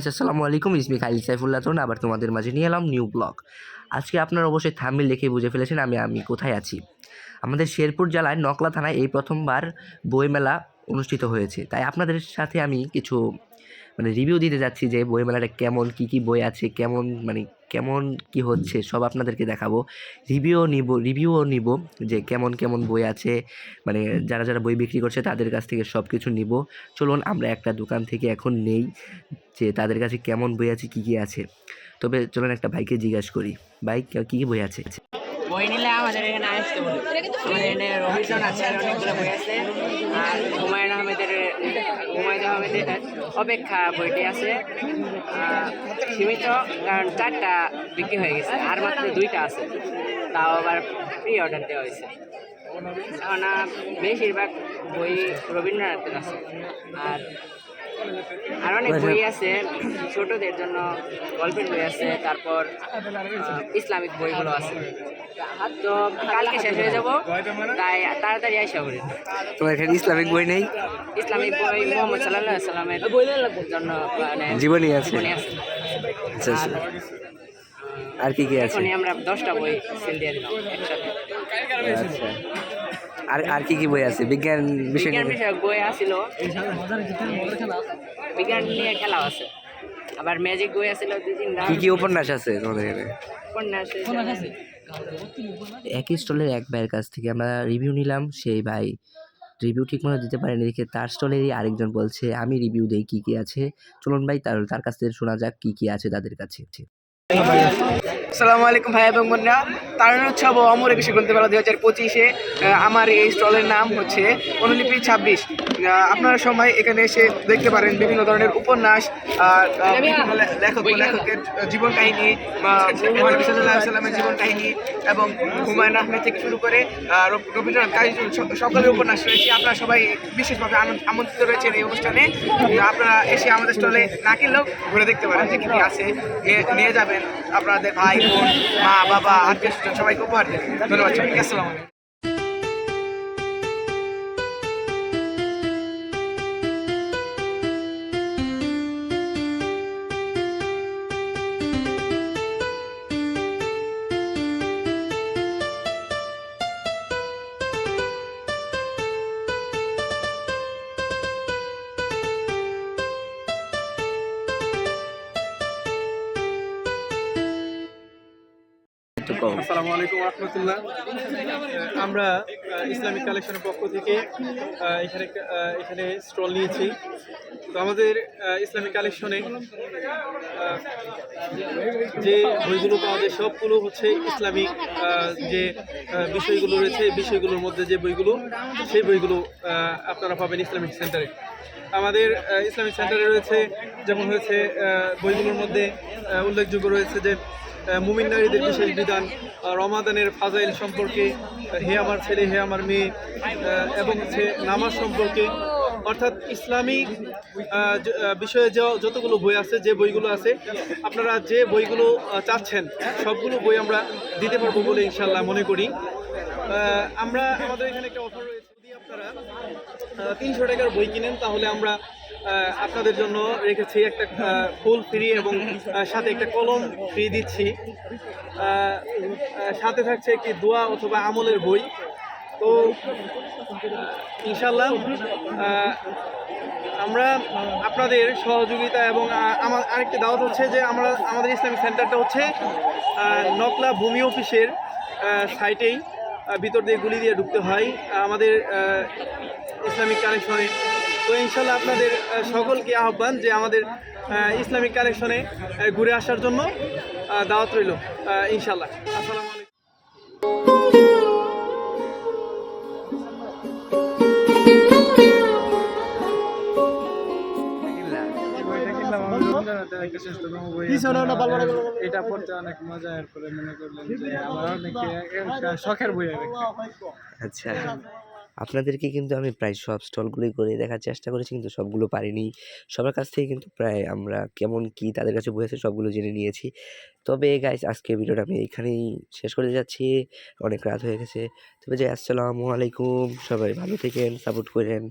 Guys আসসালামু আলাইকুম ইসমি খাইল সাইফুল্লাহ তরুণ আবার তোমাদের মাঝে নিয়ে এলাম নিউ ব্লগ আজকে আপনার অবশ্যই থামিল দেখে বুঝে ফেলেছেন আমি আমি কোথায় আছি। আমাদের শেরপুর জেলায় নকলা থানায় এই প্রথমবার বইমেলা অনুষ্ঠিত হয়েছে। তাই আপনাদের সাথে আমি কিছু মানে রিভিউ দিতে যাচ্ছি যে বইমেলাটা কেমন কি কি বই আছে কেমন মানে কেমন কি হচ্ছে সব আপনাদেরকে দেখাবো। রিভিউও নিব রিভিউও নিব যে কেমন কেমন বই আছে মানে যারা যারা বই বিক্রি করছে তাদের কাছ থেকে সব কিছু নিব। চলুন আমরা একটা দোকান থেকে এখন নেই যে তাদের কাছে কেমন বই আছে কী কী আছে। তবে চলুন একটা ভাইকে জিজ্ঞাসা করি ভাই কী কী বই আছে? বই নিলে আমাদের এখানে আসতে বলে আমাদের এখানে রবিশন আছে অনেকগুলো বই আছে। আর হুমায়ুন আহমেদের অপেক্ষা বইটি আছে। সীমিত, কারণ চারটা বিক্রি হয়ে গেছে, আর মাত্র দুইটা আছে। তাও আবার প্রি অর্ডার দেওয়া হয়েছে। বেশিরভাগ বই রবীন্দ্রনাথের আছে। আর আর অনেক বই আছে ছোটদের জন্য গল্পের বই আছে তারপর ইসলামিক বইগুলো আছে। তো কালকে শেষ হয়ে যাব তাই তাড়াতাড়ি আসা করি তোমার এখানে ইসলামিক বই নেই? ইসলামিক বই মোহাম্মদ সাল্লাহ সাল্লামের জন্য মানে জীবনী আছে। আচ্ছা আচ্ছা। আর কি কি আছে? আমরা দশটা বই সেল দিয়ে দিলাম একসাথে। আচ্ছা। আর আর কি কি বই আছে? বিজ্ঞান বিষয় বিজ্ঞান নিয়ে? বিষয়ক বই আসিল বিজ্ঞান নিয়ে খেলাও আছে। আবার ম্যাজিক বই আছিল দুই তিনটা। কি কি উপন্যাস আছে তোমাদের এখানে? উপন্যাস আছে। একই স্টলের এক ভাইয়ের কাছ থেকে আমরা রিভিউ নিলাম। সেই ভাই রিভিউ ঠিক মতো দিতে পারেনি দেখে তার স্টলেরই আরেকজন বলছে আমি রিভিউ দেই কি কি আছে। চলুন ভাই তার তার কাছ থেকে শোনা যাক কি কি আছে তাদের কাছে। আসসালামু আলাইকুম ভাই এবং বোনরা। তারুণ উৎসব ও অমর একুশে গ্রন্থমেলা দুই হাজার পঁচিশে আমার এই স্টলের নাম হচ্ছে অনুলিপি ছাব্বিশ। আপনারা সময় এখানে এসে দেখতে পারেন বিভিন্ন ধরনের উপন্যাস লেখক লেখকের জীবন কাহিনী সাল্লামের জীবন কাহিনী এবং হুমায়ুন আহমেদ থেকে শুরু করে রবীন্দ্রনাথ কাজী সকলের উপন্যাস রয়েছে। আপনারা সবাই বিশেষভাবে আমন্ত্রিত রয়েছেন এই অনুষ্ঠানে। আপনারা এসে আমাদের স্টলে না কিনলেও ঘুরে দেখতে পারেন যে কি আছে। নিয়ে- যাবেন। আপনাদের ভাই, বোন, মা, বাবা আত্মীয় সবাইকে উপহার দেবেন ধন্যবাদ সবাইকে। আসসালামু একটু কম। আসসালামু আলাইকুম রহমতুল্লাহ আমরা ইসলামিক কালেকশনের পক্ষ থেকে এখানে এখানে স্টল নিয়েছি। তো আমাদের ইসলামিক কালেকশনে যে বইগুলো পাওয়া যায় সবগুলো হচ্ছে ইসলামিক যে বিষয়গুলো রয়েছে বিষয়গুলোর মধ্যে যে বইগুলো, সেই বইগুলো আপনারা পাবেন ইসলামিক সেন্টারে। আমাদের ইসলামিক সেন্টারে রয়েছে, যেমন হয়েছে বইগুলোর মধ্যে উল্লেখযোগ্য রয়েছে যে মুমিন নারীদের বিশেষ বিধান রমাদানের ফাজাইল সম্পর্কে হে আমার ছেলে, হে আমার মেয়ে এবং হচ্ছে নামাজ সম্পর্কে অর্থাৎ ইসলামিক বিষয়ে যে যতগুলো বই আছে, যে বইগুলো আছে, আপনারা যে বইগুলো চাচ্ছেন, সবগুলো বই আমরা দিতে পারব বলে ইনশাল্লাহ মনে করি। আমরা আমাদের এখানে একটা অফার রয়েছে। যদি আপনারা তিনশো টাকার বই কিনেন, তাহলে আমরা আপনাদের জন্য রেখেছি একটা ফুল ফ্রি এবং সাথে একটা কলম ফ্রি দিচ্ছি। সাথে থাকছে একটি দোয়া অথবা আমলের বই। তো ইনশাল্লাহ আমরা আপনাদের সহযোগিতা এবং আমার আরেকটি দাওয়াত হচ্ছে যে আমরা আমাদের ইসলামিক সেন্টারটা হচ্ছে নকলা ভূমি অফিসের সাইটেই ভিতর দিয়ে গুলি দিয়ে ঢুকতে হয় আমাদের ইসলামিক কালেকশনে। তো ইনশাল্লাহ আপনাদের সকলকে আহ্বান যে আমাদের ইসলামিক কালেকশনে আহ, ঘুরে আসার জন্য দাওয়াত রইল ইনশাল্লাহ আসসালামু আলাইকুম। এটা পড়তে অনেক মজা এরপরে মনে করলেন যে আমার অনেক শখের বই আচ্ছা আপনাদেরকে কিন্তু আমি প্রায় সব স্টলগুলোই করে দেখার চেষ্টা করেছি কিন্তু সবগুলো পারিনি। সবার কাছ থেকে কিন্তু প্রায় আমরা কেমন কি তাদের কাছে বই আছে সবগুলো জেনে নিয়েছি। তবে গাইস আজকে ভিডিওটা আমি এখানেই শেষ করে যাচ্ছি। অনেক রাত হয়ে গেছে। তবে যে আসসালামু আলাইকুম। সবাই ভালো থেকেন সাপোর্ট করেন।